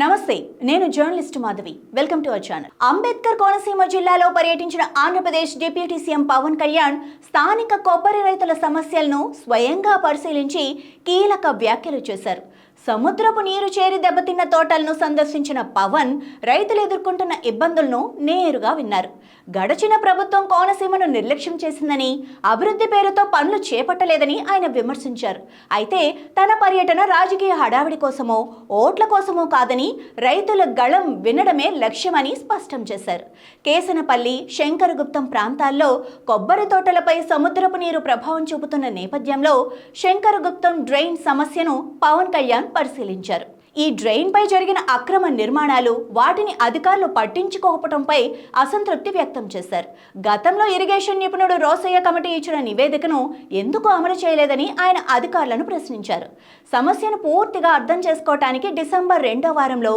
నమస్తే నేను journalist Madhavi. Welcome to our channel. Ambedkar Konaseema జిల్లాలో పర్యటించిన ఆంధ్రప్రదేశ్ డిప్యూటీ సీఎం పవన్ కళ్యాణ్ స్థానిక కొబ్బరి రైతుల సమస్యలను స్వయంగా పరిశీలించి కీలక వ్యాఖ్యలు చేశారు. సముద్రపు నీరు చేరి దెబ్బతిన్న తోటలను సందర్శించిన పవన్ రైతులు ఎదుర్కొంటున్న ఇబ్బందులను నేరుగా విన్నారు. గడచిన ప్రభుత్వం కోనసీమను నిర్లక్ష్యం చేసిందని అభివృద్ధి పేరుతో పనులు చేపట్టలేదని ఆయన విమర్శించారు. అయితే తన పర్యటన రాజకీయ హడావిడి కోసమో ఓట్ల కోసమో కాదని రైతుల గళం వినడమే లక్ష్యమని స్పష్టం చేశారు. కేసనపల్లి శంకరగుప్తం ప్రాంతాల్లో కొబ్బరి తోటలపై సముద్రపు నీరు ప్రభావం చూపుతున్న నేపథ్యంలో శంకరగుప్తం డ్రైన్ సమస్యను పవన్ కళ్యాణ్ పరిశీలించారు. ఈ డ్రైన్పై జరిగిన అక్రమ నిర్మాణాలు వాటిని అధికారులు పట్టించుకోకపోవడంపై అసంతృప్తి వ్యక్తం చేశారు. గతంలో ఇరిగేషన్ నిపుణుడు రోసయ్య కమిటీ ఇచ్చిన నివేదికను ఎందుకు అమలు చేయలేదని ఆయన అధికారులను ప్రశ్నించారు. సమస్యను పూర్తిగా అర్థం చేసుకోవటానికి డిసెంబర్ రెండో వారంలో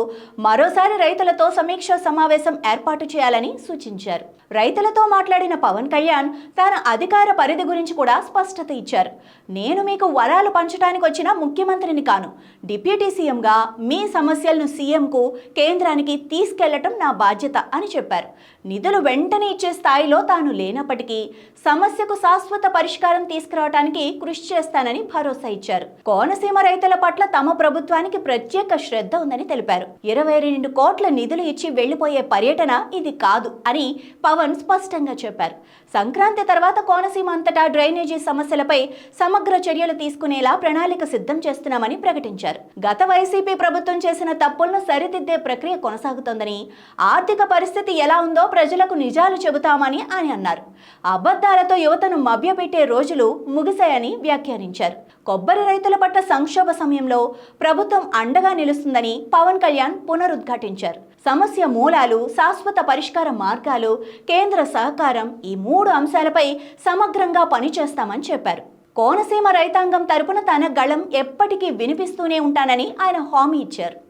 మరోసారి రైతులతో సమీక్ష సమావేశం ఏర్పాటు చేయాలని సూచించారు. రైతులతో మాట్లాడిన పవన్ కళ్యాణ్ తన అధికార పరిధి గురించి కూడా స్పష్టత ఇచ్చారు. నేను మీకు వరాలు పంచడానికి వచ్చిన ముఖ్యమంత్రిని కాను డిప్యూటీ సీఎంగా మీ సమస్యలను సీఎంకు కేంద్రానికి తీసుకెళ్ళటం నా బాధ్యత అని చెప్పారు. నిధులు వెంటనే ఇచ్చే స్థాయిలో తాను లేనప్పటికీ సమస్యకు శాశ్వత పరిష్కారం తీసుకురావడానికి కృషి చేస్తానని భరోసా ఇచ్చారు. కోనసీమ రైతుల పట్ల తమ ప్రభుత్వానికి ప్రత్యేక శ్రద్ధ ఉందని తెలిపారు. ఇరవై రెండు కోట్ల నిధులు ఇచ్చి వెళ్ళిపోయే పర్యటన ఇది కాదు అని పవన్ స్పష్టంగా చెప్పారు. సంక్రాంతి తర్వాత కోనసీమ అంతటా డ్రైనేజీ సమస్యలపై సమగ్ర చర్యలు తీసుకునేలా ప్రణాళిక సిద్ధం చేస్తున్నామని ప్రకటించారు. గత వైసీపీ ప్రభుత్వం చేసిన తప్పులను సరిదిద్దే ప్రక్రియ కొనసాగుతోందని ఆర్థిక పరిస్థితి ఎలా ఉందో ప్రజలకు నిజాలు చెబుతామని ఆయన అన్నారు. అబద్ధాలతో యువతను మభ్యపెట్టే రోజులు ముగిశాయని వ్యాఖ్యానించారు. కొబ్బరి రైతుల పట్ల సంక్షోభ సమయంలో ప్రభుత్వం అండగా నిలుస్తుందని పవన్ కళ్యాణ్ పునరుద్ఘాటించారు. సమస్య మూలాలు శాశ్వత పరిష్కార మార్గాలు కేంద్ర సహకారం ఈ మూడు అంశాలపై సమగ్రంగా పనిచేస్తామని చెప్పారు. కోనసీమ రైతాంగం తరపున తన గళం ఎప్పటికీ వినిపిస్తూనే ఉంటానని ఆయన హామీ ఇచ్చారు.